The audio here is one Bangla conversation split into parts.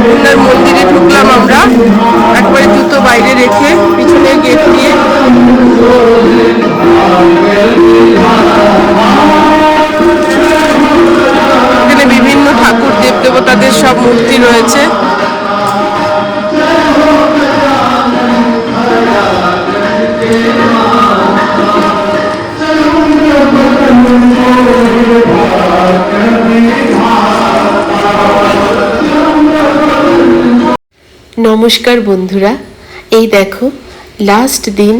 অন্নপূর্ণার নমস্কার বন্ধুরা। এই দেখো লাস্ট দিন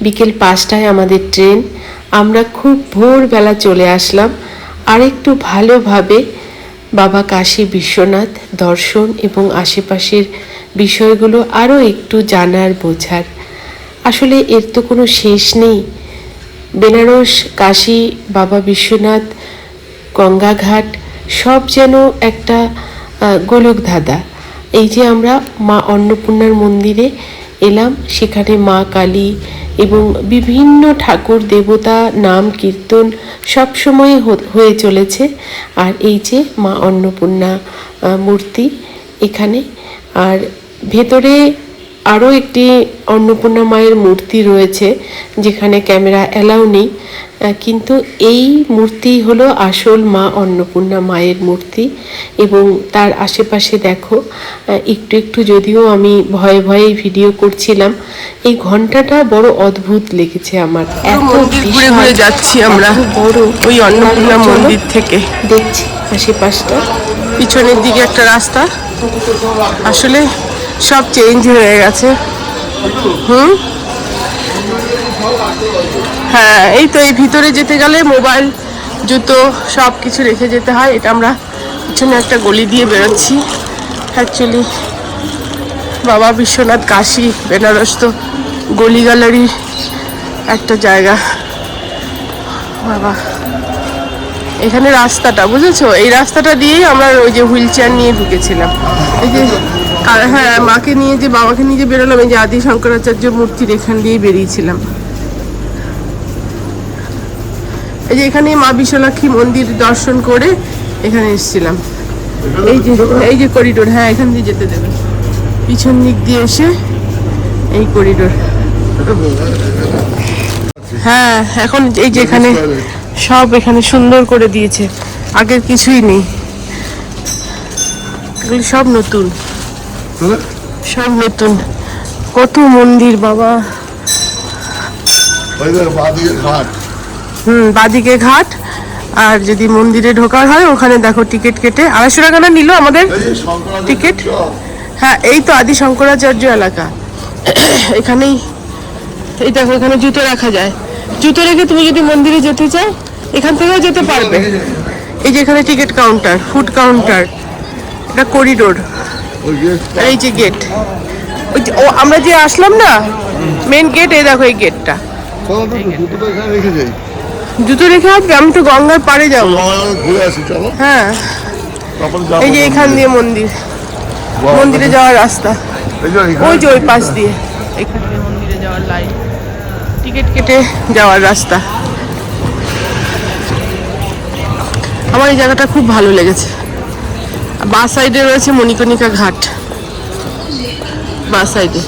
বিকেল পাঁচটায় আমাদের ট্রেন আমরা খুব ভোরবেলা চলে আসলাম। আর একটু ভালোভাবে বাবা কাশী বিশ্বনাথ দর্শন এবং আশেপাশের বিষয়গুলো আরও একটু জানার বোঝার। আসলে এর তো কোনো শেষ নেই। বেনারস কাশী বাবা বিশ্বনাথ গঙ্গাঘাট সব যেন একটা আহ, গোলক ধাঁধা এই যে আমরা মা অন্নপূর্ণার মন্দিরে এলাম, সেখানে মা কালী এবং বিভিন্ন ঠাকুর দেবতা নাম কীর্তন সব সময় হয়ে চলেছে। আর এই যে মা অন্নপূর্ণা মূর্তি এখানে। আর ভেতরে আরও একটি অন্নপূর্ণা মায়ের মূর্তি রয়েছে যেখানে ক্যামেরা অ্যালাউ নেই। কিন্তু এই মূর্তি হলো আসল মা অন্নপূর্ণা মায়ের মূর্তি এবং তার আশেপাশে দেখো একটু একটু যদিও আমি ভয়ে ভয়ে ভিডিও করছিলাম এই ঘন্টাটা বড় অদ্ভুত লেগেছে আমার। এত মন্দির ঘুরে ঘুরে যাচ্ছি আমরা বড়। ওই অন্নপূর্ণা মন্দির থেকে। দেখছি আশেপাশটা। পিছনের দিকে একটা রাস্তা। আসলে সব চেঞ্জ হয়ে গেছে। হুম? হ্যাঁ এই তো এই ভিতরে যেতে গেলে মোবাইল, জুতো সব কিছু রেখে যেতে হয়। এটা আমরা পিছনে একটা গলি দিয়ে বেরোচ্ছি। অ্যাকচুয়ালি বাবা বিশ্বনাথ কাশী, বেনারস তো গলি গ্যালারি একটা জায়গা। বাবা, এখানে রাস্তাটা, বুঝেছ? এই রাস্তাটা দিয়েই আমরা ওই যে হুইল চেয়ার নিয়ে ঢুকেছিলাম। এই যে কা- হ্যাঁ মাকে নিয়ে যে, বাবাকে নিয়ে যে বেরোলাম, এই যে আদি শঙ্করাচার্য মূর্তির এখান দিয়ে বেরিয়েছিলাম। এই যে এখানে মা বিশ্বলক্ষ্মী মন্দির দর্শন করে এখানে এসেছিলাম। এই যে এই যে করিডোর হ্যাঁ এখান দিয়ে যেতে দেবে। পিছন দিক দিয়ে এসে এই করিডোর। হ্যাঁ এখন এই যে এখানে সব এখানে সুন্দর করে দিয়েছে। আগের কিছুই নেই। সব নতুন। সব নতুন। কত মন্দির বাবা। হুম বাদিকে ঘাট। আর যদি মন্দিরে ঢোকার হয় ওখানে দেখো টিকিট কেটে। আড়াইশো টাকা না নিল আমাদের টিকিট? হ্যাঁ এই তো আদি শঙ্করাচার্য এলাকা। এখানেই এই দেখো এখানে জুতো রাখা যায়। জুতো রেখে তুমি যদি মন্দিরে যেতে চাও এখান থেকেও যেতে পারবে। এই যে এখানে টিকিট কাউন্টার ফুড কাউন্টার। এটা করিডোর। এই যে গেট ওই যে ও আমরা যে আসলাম না মেন গেট এই দেখো এই গেটটা জুতো রেখে আসবে আমি তো গঙ্গার পাড়ে যাব। আসি চলো। হ্যাঁ। এই যে এখান দিয়ে মন্দির। মন্দিরে যাওয়ার রাস্তা। ওই যে ওই পাশ দিয়ে। এখান দিয়ে মন্দিরে যাওয়ার লাইন টিকিট কেটে যাওয়ার রাস্তা। আমার এই জায়গাটা খুব ভালো লেগেছে। বা সাইডে রয়েছে মণিকণিকা ঘাট। বা সাইডে।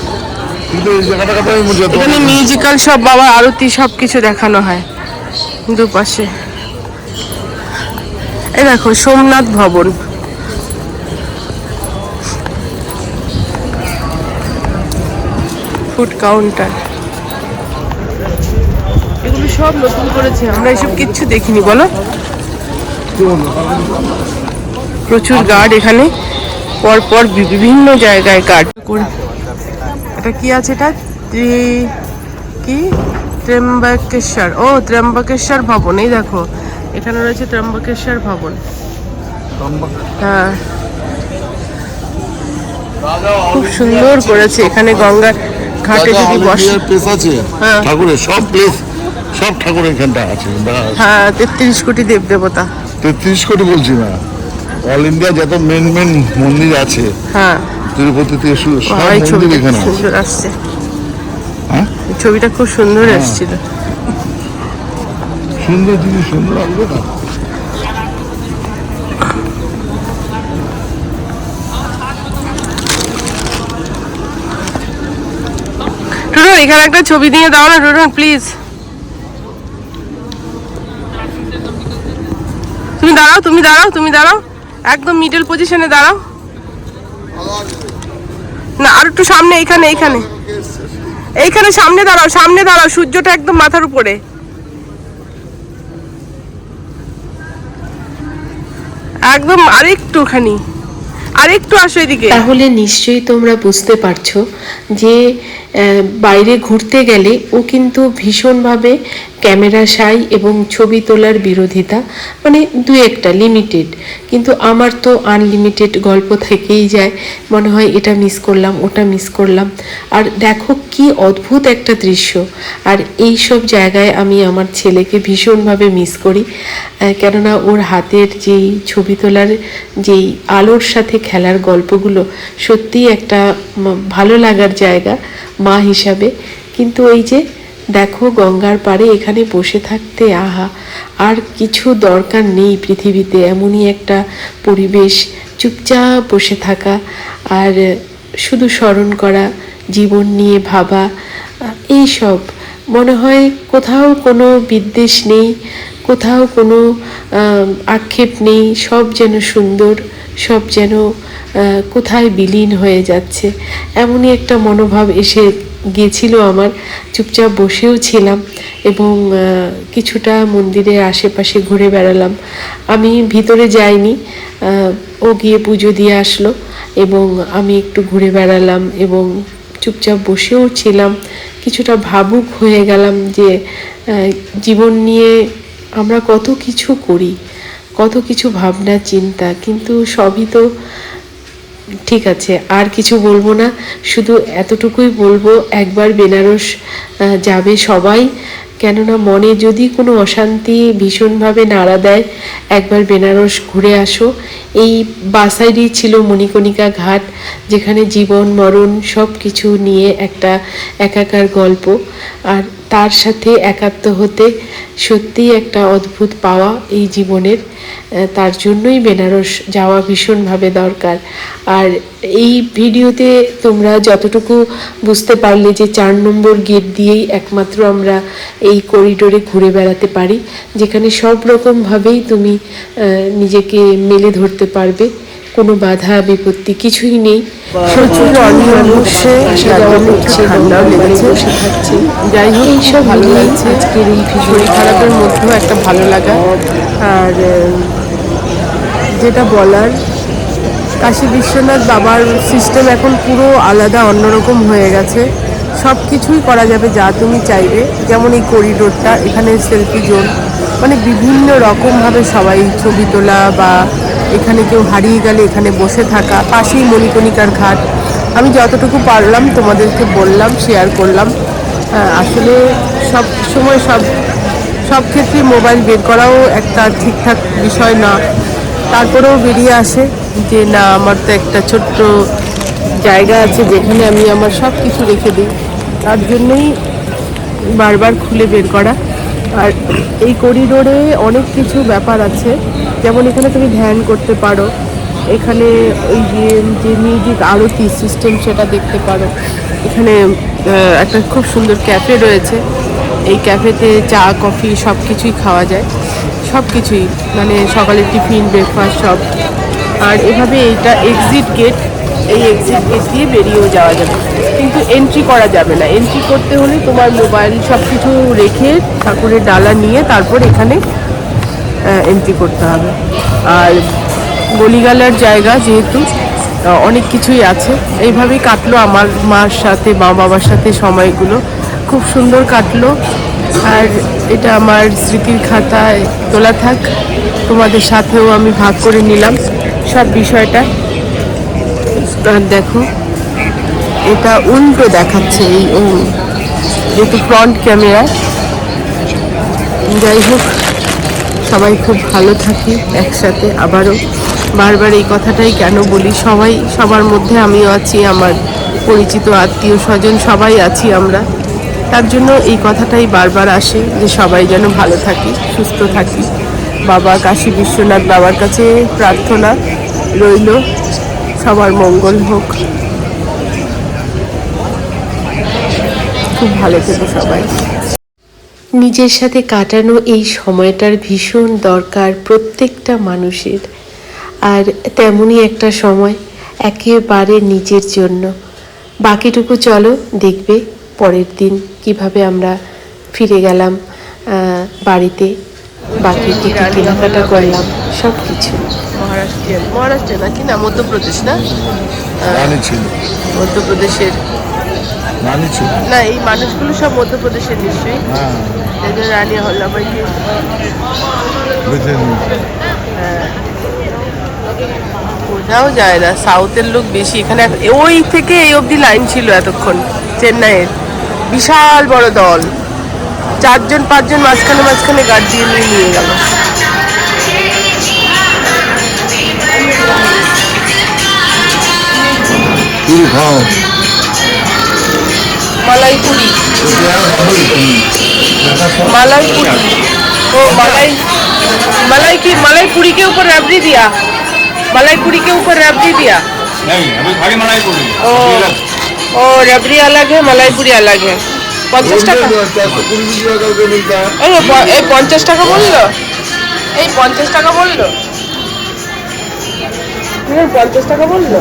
এখানে মিউজিক্যাল সব বাবা আরতি সব কিছু দেখানো হয়। দুপাশে। এই দেখো সোমনাথ ভবন। ফুড কাউন্টার এগুলো সব নতুন করেছে আমরা এসব কিচ্ছু দেখিনি বলো। প্রচুর গার্ড এখানে। পরপর বিভিন্ন জায়গায় গার্ড এটা কি আছে এটা? কি? ত্র্যম্বকেশ্বর। ও ত্র্যম্বকেশ্বর ভবন এই দেখো। এখানে রয়েছে ত্র্যম্বকেশ্বর ভবন। হ্যাঁ। খুব সুন্দর করেছে। এখানে গঙ্গার ঘাটে যদি বসে হ্যাঁ। ঠাকুরের সব প্লেস সব ঠাকুর এখানটা আছে। হ্যাঁ তেত্রিশ কোটি দেব দেবতা তেত্রিশ কোটি বলছি না। অল ইন্ডিয়া যত মেন মেন মন্দির আছে হ্যাঁ। তিরুপতি তে শুরু সব মন্দির এখানে আসছে। হ্যাঁ? ছবিটা খুব সুন্দর হ্যাঁ। এসেছিল। সুন্দর জিনিস সুন্দর লাগবে না? এখানে একটা ছবি দিয়ে দাও না টুটন প্লিজ তুমি দাঁড়াও তুমি দাঁড়াও তুমি দাঁড়াও। একদম মিডল পজিশনে দাঁড়াও। না, আর একটু সামনে এইখানে এইখানে এইখানে সামনে দাঁড়াও সামনে দাঁড়াও, সূর্যটা একদম মাথার উপরে। একদম আরেকটুখানি, আরেকটু আসো এদিকে। তাহলে নিশ্চয়ই তোমরা বুঝতে পারছ যে বাইরে ঘুরতে গেলে ও কিন্তু ভীষণভাবে ক্যামেরা সাই এবং ছবি তোলার বিরোধিতা মানে দু একটা লিমিটেড কিন্তু আমার তো আনলিমিটেড গল্প থেকেই যায়। মনে হয় এটা মিস করলাম, ওটা মিস করলাম। আর দেখো কি অদ্ভুত একটা দৃশ্য। আর এই সব জায়গায় আমি আমার ছেলেকে ভীষণভাবে মিস করি। কেননা ওর হাতের যেই ছবি তোলার যেই আলোর সাথে খেলার গল্পগুলো সত্যিই একটা ভালো লাগার জায়গা মা হিসাবে। কিন্তু ওই যে দেখো গঙ্গার পাড়ে এখানে বসে থাকতে আহা, আর কিছু দরকার নেই পৃথিবীতে, এমনই একটা পরিবেশ, চুপচাপ বসে থাকা, আর শুধু স্মরণ করা, জীবন নিয়ে ভাবা, এই সব। মনে হয় কোথাও কোনো বিদ্বেষ নেই, কোথাও কোনো আক্ষেপ নেই, সব যেন সুন্দর, সব যেন কোথায় বিলীন হয়ে যাচ্ছে। এমনই একটা মনোভাব এসে গিয়েছিল আমার, চুপচাপ বসেও ছিলাম এবং কিছুটা মন্দিরের আশেপাশে ঘুরে বেড়ালাম। আমি ভিতরে যাইনি ও গিয়ে পুজো দিয়ে আসলো এবং আমি একটু ঘুরে বেড়ালাম এবং চুপচাপ বসেও ছিলাম। কিছুটা ভাবুক হয়ে গেলাম যে জীবন নিয়ে আমরা কত কিছু করি, কত কিছু ভাবনা, চিন্তা, কিন্তু সবই তো ঠিক আছে, আর কিছু বলব না। শুধু এতটুকুই বলব, একবার বেনারস যাবে সবাই। কেননা মনে যদি কোনো অশান্তি ভীষণভাবে নাড়া দেয়, একবার বেনারস ঘুরে আসো। এই বাসাইডই ছিল মণিকণিকা ঘাট, যেখানে জীবন, মরণ সব কিছু নিয়ে একটা একাকার গল্প। আর তার সাথে একাত্ম হতে সত্যিই একটা অদ্ভুত পাওয়া এই জীবনের তার জন্যই বেনারস যাওয়া ভীষণভাবে দরকার। আর এই ভিডিওতে তোমরা যতটুকু বুঝতে পারলে যে চার নম্বর গেট দিয়েই একমাত্র আমরা এই করিডোরে ঘুরে বেড়াতে পারি, যেখানে সব রকমভাবেই তুমি নিজেকে মেলে ধরতে পারবে। কোনো বাধা বিপত্তি কিছুই নেই। প্রচুর বসে থাকছে। যাই হোক এইসব ভালো লাগছে। আজকের এই শরীর খারাপের মধ্যেও একটা ভালো লাগা। আর যেটা বলার কাশী বিশ্বনাথ বাবার সিস্টেম এখন পুরো আলাদা অন্যরকম হয়ে গেছে। সব কিছুই করা যাবে যা তুমি চাইবে। যেমন এই করিডোরটা এখানে সেলফি জোন। মানে বিভিন্ন রকমভাবে সবাই ছবি তোলা বা এখানে কেউ হারিয়ে গেলে এখানে বসে থাকা, পাশেই মণিকণিকার ঘাট। আমি যতটুকু পারলাম তোমাদেরকে বললাম শেয়ার করলাম। আসলে সব সময় সব সব ক্ষেত্রে মোবাইল বের করাও একটা ঠিকঠাক বিষয় না। তারপরেও বেরিয়ে আসে যে, না, আমার তো একটা ছোট্ট জায়গা আছে যেখানে আমি আমার সব কিছু রেখে দিই। তার জন্যই বারবার খুলে বের করা। আর এই করিডোরে অনেক কিছু ব্যাপার আছে। যেমন এখানে তুমি ধ্যান করতে পারো, এখানে ওই যে যে মিউজিক আরতি সিস্টেম সেটা দেখতে পারো। এখানে একটা খুব সুন্দর ক্যাফে রয়েছে। এই ক্যাফেতে চা কফি সব কিছুই খাওয়া যায়। সব কিছুই মানে সকালে টিফিন ব্রেকফাস্ট সব। আর এভাবে এইটা এক্সিট গেট এই এক্সিট গেট দিয়ে বেরিয়েও যাওয়া যাবে। কিন্তু এন্ট্রি করা যাবে না। এন্ট্রি করতে হলে তোমার মোবাইল সব কিছু রেখে ঠাকুরের ডালা নিয়ে তারপর এখানে এন্ট্রি করতে হবে। আর গলিগালার জায়গা যেহেতু অনেক কিছুই আছে। এইভাবেই কাটলো আমার মার সাথে, মা বাবার সাথে সময়গুলো। খুব সুন্দর কাটলো। আর এটা আমার স্মৃতির খাতায় তোলা থাক। তোমাদের সাথেও আমি ভাগ করে নিলাম সব বিষয়টা। দেখো, এটা উল্টো দেখাচ্ছে এই যেহেতু ফ্রন্ট ক্যামেরা যাই হোক সবাই খুব ভালো থাকি, একসাথে আবারও বারবার এই কথাটাই কেন বলি, সবাই, সবার মধ্যে আমিও আছি, আমার পরিচিত আত্মীয় স্বজন সবাই আছি আমরা। তার জন্য এই কথাটাই বারবার আসে যে সবাই যেন ভালো থাকি, সুস্থ থাকি। বাবা কাশী বিশ্বনাথ বাবার কাছে প্রার্থনা রইল, সবার মঙ্গল হোক। খুব ভালো থেকো সবাই। নিজের সাথে কাটানো এই সময়টার ভীষণ দরকার প্রত্যেকটা মানুষের। আর তেমনই একটা সময় একেবারে নিজের জন্য। বাকিটুকু চলো দেখবে পরের দিন কীভাবে আমরা ফিরে গেলাম বাড়িতে বাকি কি কেনাকাটা করলাম সব কিছু মহারাষ্ট্র নাকি না মধ্যপ্রদেশ না? মধ্যপ্রদেশের না এই মানুষগুলো সব মধ্যপ্রদেশের নিশ্চয়ই। হ্যাঁ। বোঝাও যায় না সাউথের লোক বেশি। এখানে ওই থেকে এই অবধি লাইন ছিল এতক্ষণ চেন্নাইয়ের। বিশাল বড় দল। চারজন পাঁচজন মাঝখানে মাঝখানে দিয়ে নিয়ে নিয়ে গেল। খাও মালাই পুরি मलाई पूरी ओ मलाई मलाई की मलाई पूरी के ऊपर रबड़ी दिया मलाई पूरी के ऊपर रबड़ी दिया नहीं अभी खाली मलाई पूरी ओ ओ रबड़ी अलग है मलाई पूरी अलग है পঞ্চাশ টাকা চারশো কুড়ি টাকা কালকে মিলতা এই প- এই পঞ্চাশ টাকা বললো এই পঞ্চাশ টাকা বললো হ্যাঁ, পঞ্চাশ টাকা বললো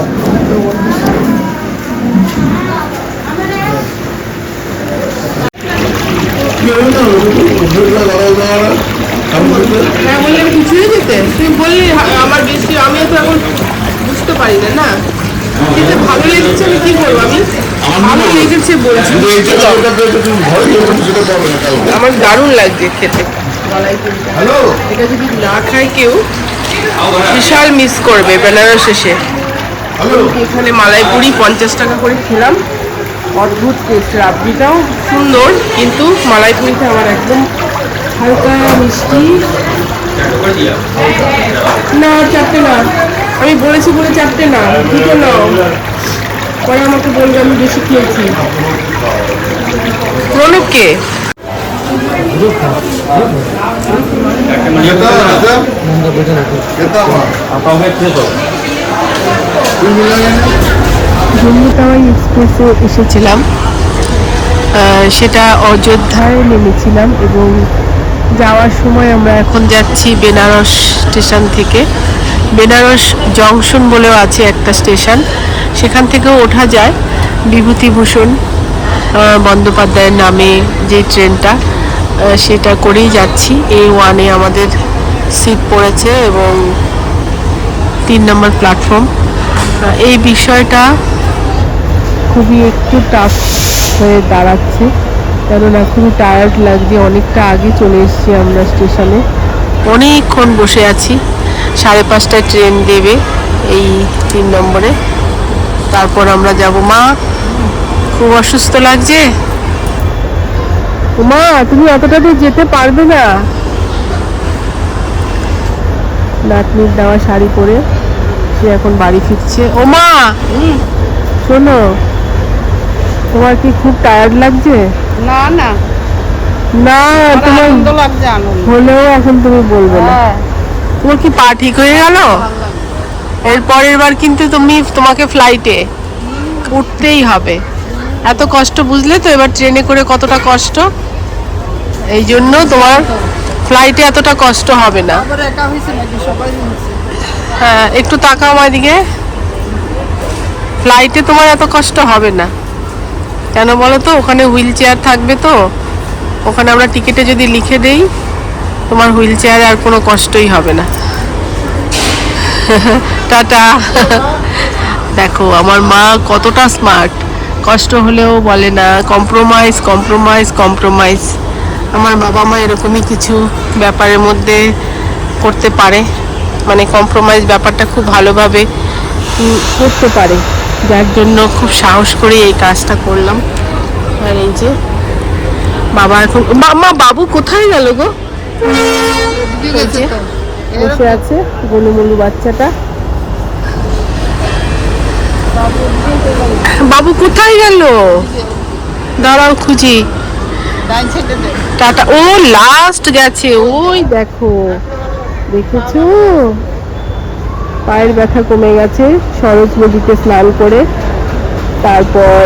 হ্যাঁ বললে আমি কিছুই যেতে তুই বললি হা- আমার বেশি আমি তো এখন বুঝতে পারি না না? ভালো লেগেছে আমি কি করব আমি ভালো লেগেছে বলছি। আমার দারুণ লাগছে খেতে। হ্যালো? এটা যদি না খায় কেউ বিশাল মিস করবে বেনারস এসে। এখানে মালাইপুরি পঞ্চাশ টাকা করে খেলাম। অদ্ভুত টেস্ট রাবড়িটাও সুন্দর কিন্তু মালাইপুরিতে আমার একদম হালকা মিষ্টি। না চারটে না। আমি বলেছি বলে চারটে না দুটো নাও পরে আমাকে বলবে আমি বেশি খেয়েছি। প্রণবকে? এক্সপ্রেসে এসেছিলাম। সেটা অযোধ্যায় নেমেছিলাম এবং যাওয়ার সময় আমরা এখন যাচ্ছি বেনারস স্টেশন থেকে। বেনারস জংশন বলেও আছে একটা স্টেশন। সেখান থেকেও ওঠা যায় বিভূতিভূষণ বন্দ্যোপাধ্যায়ের নামে যে ট্রেনটা সেটা করেই যাচ্ছি। এই ওয়ানে আমাদের সিট পড়েছে এবং তিন নম্বর প্ল্যাটফর্ম। এই বিষয়টা খুবই একটু টাফ হয়ে দাঁড়াচ্ছে। কেননা খুবই টায়ার্ড লাগছে। অনেকটা আগে চলে এসেছি আমরা স্টেশনে অনেকক্ষণ বসে আছি। সাড়ে পাঁচটায় ট্রেন দেবে এই তিন নম্বরে। তারপর আমরা যাব। মা, খুব অসুস্থ লাগছে? মা, তুমি অতটা দূর যেতে পারবে না। নাতনির দেওয়া শাড়ি পরে সে এখন বাড়ি ফিরছে। ও মা! শোনো, তোমার কি খুব টায়ার্ড লাগছে? না না। না তোমার আনন্দ লাগছে আনন্দ হলেও এখন তুমি বলবে না। তোমার কি পা ঠিক হয়ে গেল? এর পরের বার কিন্তু তুমি তোমাকে ফ্লাইটে উঠতেই হবে। এত কষ্ট বুঝলে তো এবার ট্রেনে করে কতটা কষ্ট? এই জন্য তোমার ফ্লাইটে এতটা কষ্ট হবে না। আবার একা হয়েছে নাকি? সবাই হয়েছে। হ্যাঁ একটু তাকাও আমার দিকে ফ্লাইটে তোমার এত কষ্ট হবে না। কেন বলো তো ওখানে হুইল চেয়ার থাকবে তো। ওখানে আমরা টিকিটে যদি লিখে দেই, তোমার হুইল চেয়ারে আর কোনো কষ্টই হবে না। টাটা। দেখো, আমার মা কতটা স্মার্ট। কষ্ট হলেও বলে না, কম্প্রোমাইজ কম্প্রোমাইজ কম্প্রোমাইজ। আমার বাবা মা এরকমই কিছু ব্যাপারের মধ্যে করতে পারে। মানে কম্প্রোমাইজ ব্যাপারটা খুব ভালোভাবে করতে পারে। যার জন্য খুব সাহস করে এই কাজটা করলাম। আর এই যে বাবা এখন মা- বাবু কোথায় গেল গো? বসে আছে গোলুমলু বাচ্চাটা। বাবু কোথায় গেল? দাঁড়াও খুঁজি। টাটা ও লাস্ট গেছে ওই দেখো। দেখেছ? পায়ের ব্যথা কমে গেছে। সরোজ নদীতে স্নান করে তারপর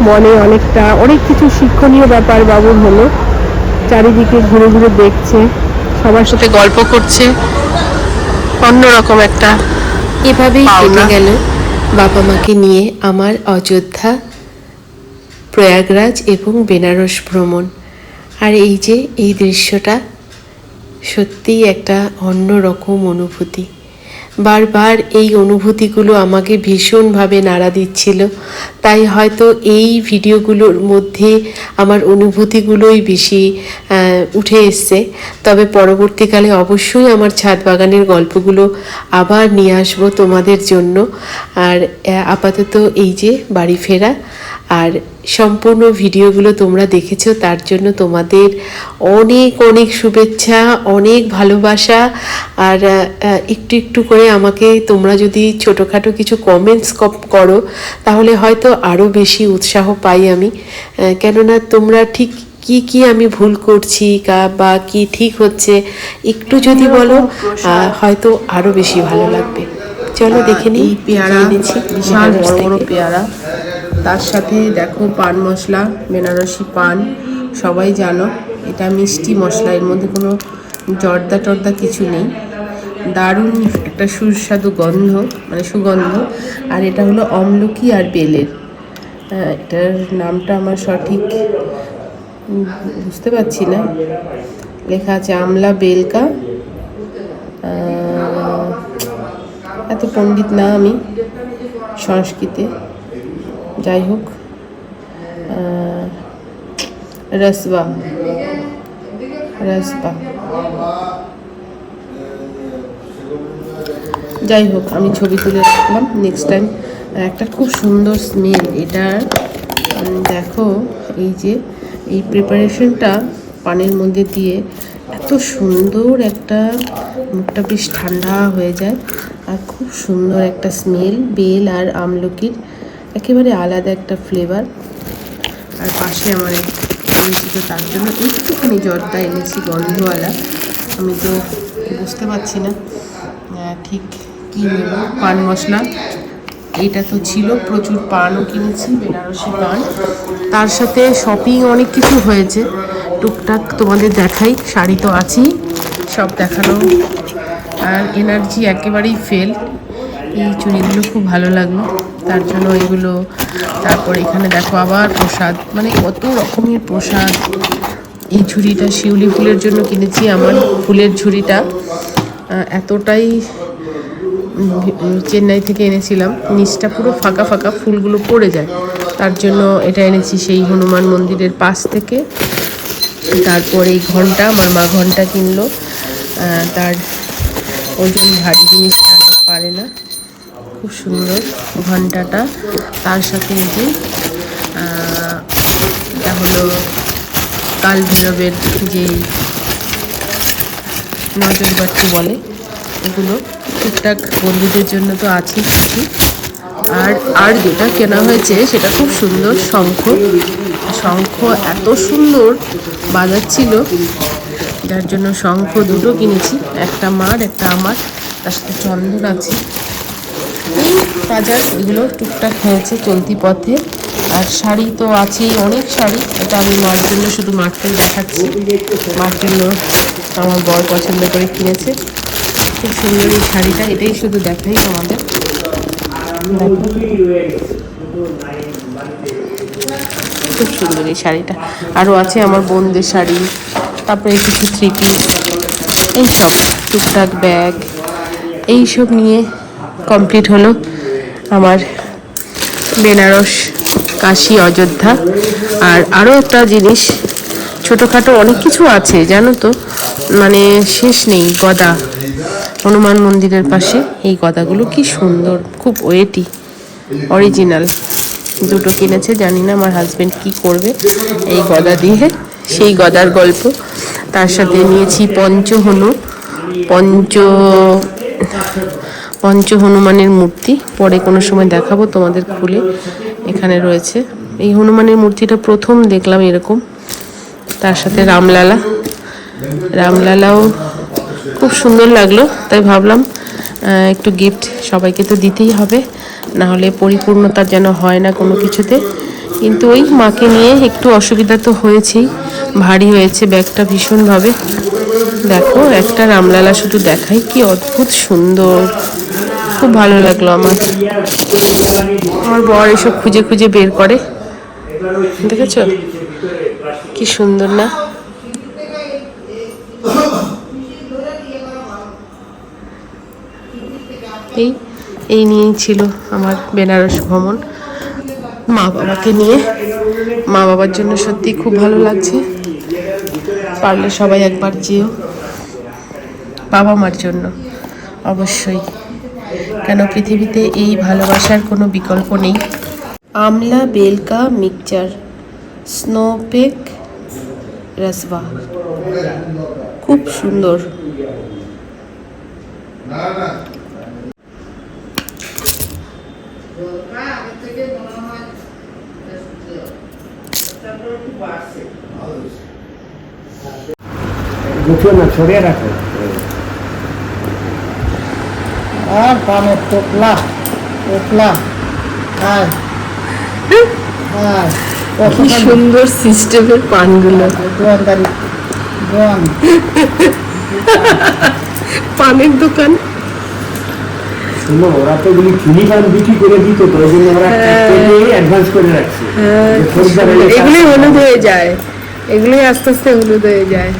মনে অনেকটা অনেক কিছু শিক্ষণীয় ব্যাপার বাবুর হলো। চারিদিকে ঘুরে ঘুরে দেখছে। সবার সাথে গল্প করছে। অন্যরকম একটা এভাবেই কেটে গেল বাবা মাকে নিয়ে আমার অযোধ্যা প্রয়াগরাজ এবং বেনারস ভ্রমণ। আর এই যে এই দৃশ্যটা সত্যিই একটা অন্যরকম অনুভূতি। বারবার এই অনুভূতিগুলো আমাকে ভীষণভাবে নাড়া দিচ্ছিল। তাই হয়তো এই ভিডিওগুলোর মধ্যে আমার অনুভূতিগুলোই বেশি উঠে এসছে। তবে পরবর্তীকালে অবশ্যই আমার ছাদ বাগানের গল্পগুলো আবার নিয়ে আসব তোমাদের জন্য। আর আপাতত এই যে বাড়ি ফেরা আর সম্পূর্ণ ভিডিওগুলো তোমরা দেখেছ তার জন্য তোমাদের অনেক অনেক শুভেচ্ছা অনেক ভালোবাসা। আর একটু একটু করে আমাকে তোমরা যদি ছোটোখাটো কিছু কমেন্টস করো তাহলে হয়তো আরও বেশি উৎসাহ পাই আমি। কেননা তোমরা ঠিক কি কি আমি ভুল করছি কা- বা কি ঠিক হচ্ছে একটু যদি বলো হয়তো আরও বেশি ভালো লাগবে। চলো দেখে নিই পেয়ারা এনেছি বিশাল বড় বড় পেয়ারা। তার সাথে দেখো পান মশলা, বেনারসি পান, সবাই জানো। এটা মিষ্টি মশলা, এর মধ্যে কোনো জর্দা টর্দা কিছু নেই। দারুণ একটা সুস্বাদু গন্ধ মানে সুগন্ধ। আর এটা হলো অমলকি আর বেলের। এটার নামটা আমার সঠিক বুঝতে পারছি না। লেখা আছে আমলা বেলকা। এত পণ্ডিত না আমি সংস্কৃতে। যাই হোক রসবা রসবা যাই হোক আমি ছবি তুলে রাখলাম নেক্সট টাইম একটা খুব সুন্দর স্মেল এটার দেখো, এই যে, এই প্রিপারেশনটা পানের মধ্যে দিয়ে এত সুন্দর একটা মুখটা বেশ ঠান্ডা হয়ে যায়। আর খুব সুন্দর একটা স্মেল বেল আর আমলকির একেবারে আলাদা একটা ফ্লেভার আর পাশে আমার এক তার জন্য একটুখানি জর্দা এনেছি, গন্ধওয়ালা। আমি তো বুঝতে পারছি না ঠিক কী নেব? পান মশলা। এইটা তো ছিল, প্রচুর পানও কিনেছি, বেনারসি পান। তার সাথে শপিং অনেক কিছু হয়েছে। টুকটাক তোমাদের দেখাই, শাড়ি তো আছেই, সব দেখানো। আর এনার্জি একেবারেই ফেল এই চুড়িগুলো খুব ভালো লাগল। তার জন্য এগুলো, তারপর এখানে দেখো আবার প্রসাদ। মানে কত রকমের প্রসাদ। এই ঝুড়িটা শিউলি ফুলের জন্য কিনেছি, আমার ফুলের ঝুড়িটা। এতটাই চেন্নাই থেকে এনেছিলাম। নিচটা পুরো ফাঁকা ফাঁকা ফুলগুলো পড়ে যায়। তার জন্য এটা এনেছি সেই হনুমান মন্দিরের পাশ থেকে। তারপর এই ঘণ্টা, আমার মা ঘণ্টা কিনলো। তার ওজন ভারী জিনিসটা পারে না। খুব সুন্দর ঘন্টাটা। তার সাথে এই যে এটা হলো কাল ভৈরবের যে নজরবাতি বলে, এগুলো টুকটাক বন্ধুদের জন্য তো আছে কিছু আর আর যেটা কেনা হয়েছে সেটা খুব সুন্দর শঙ্খ। শঙ্খ এত সুন্দর বাজাচ্ছিল যার জন্য শঙ্খ দুটো কিনেছি, একটা মার, একটা আমার। তার সাথে চন্দন আছে। বাজার এগুলো টুকটাক হয়েছে চলতি পথে। আর শাড়ি তো আছেই, অনেক শাড়ি। এটা আমি মার জন্য শুধু মারটাই দেখাচ্ছি। মার আমার বর পছন্দ করে কিনেছে। খুব সুন্দর এই শাড়িটা, এটাই শুধু দেখাই তোমাদের। খুব সুন্দর এই শাড়িটা। আরও আছে আমার বোনদের শাড়ি, তারপরে কিছু থ্রি পিস। এইসব, টুকটাক ব্যাগ। এইসব নিয়ে কমপ্লিট হলো আমার বেনারস, কাশী, অযোধ্যা। আর আরও একটা জিনিস, ছোটোখাটো অনেক কিছু আছে, জানো তো? মানে শেষ নেই, গদা। হনুমান মন্দিরের পাশে এই গদাগুলো কি সুন্দর, খুব ওয়েটি, অরিজিনাল। দুটো কিনেছে, জানি না আমার হাজব্যান্ড কি করবে এই গদা দিয়ে, সেই গদার গল্প। তার সাথে নিয়েছি পঞ্চহনু, পঞ্চ পঞ্চ হনুমানের মূর্তি। পরে কোনো সময় দেখাবো তোমাদের খুলে। এখানে রয়েছে। এই হনুমানের মূর্তিটা প্রথম দেখলাম এরকম। তার সাথে রামলালা। রামলালাও খুব সুন্দর লাগল। তাই ভাবলাম একটু গিফট সবাইকে তো দিতেই হবে। না হলে পরিপূর্ণতা যেন হয় না কোনো কিছুতে। কিন্তু ওই মাকে নিয়ে একটু অসুবিধা তো হয়েছেই। ভারী হয়েছে ব্যাগটা ভীষণভাবে। দেখো, একটা রামলালা শুধু দেখাই। কি অদ্ভুত সুন্দর। খুব ভালো লাগল আমার। আমার বর এসব খুঁজে খুঁজে বের করে। দেখেছ? কি সুন্দর, না? এই এই নিয়েই ছিল আমার বেনারস ভ্রমণ। মা বাবাকে নিয়ে। মা বাবার জন্য সত্যি খুব ভালো লাগছে। পারলে সবাই একবার যেও। বাবা মার জন্য, অবশ্যই। কেন পৃথিবীতে এই ভালোবাসার কোনো বিকল্প নেই? আমলা, বেলকা, মিক্সচার, স্নোপেক, রসবা। খুব সুন্দর। না ছড়িয়ে রাখো। আর পানের টোপলা টোপলা। আয়। আয়। কি সুন্দর সিস্টেমের পানগুলো। দোয়ানদারি দোয়ান পানের দোকান। শুনো ওরা তো এগুলি পান বিক্রি করে দিত তো ওই জন্য ওরা অ্যাডভান্স করে রাখছে। যে এগুলোই হলুদ হয়ে যায়। এগুলোই আস্তে আস্তে হলুদ হয়ে যায়।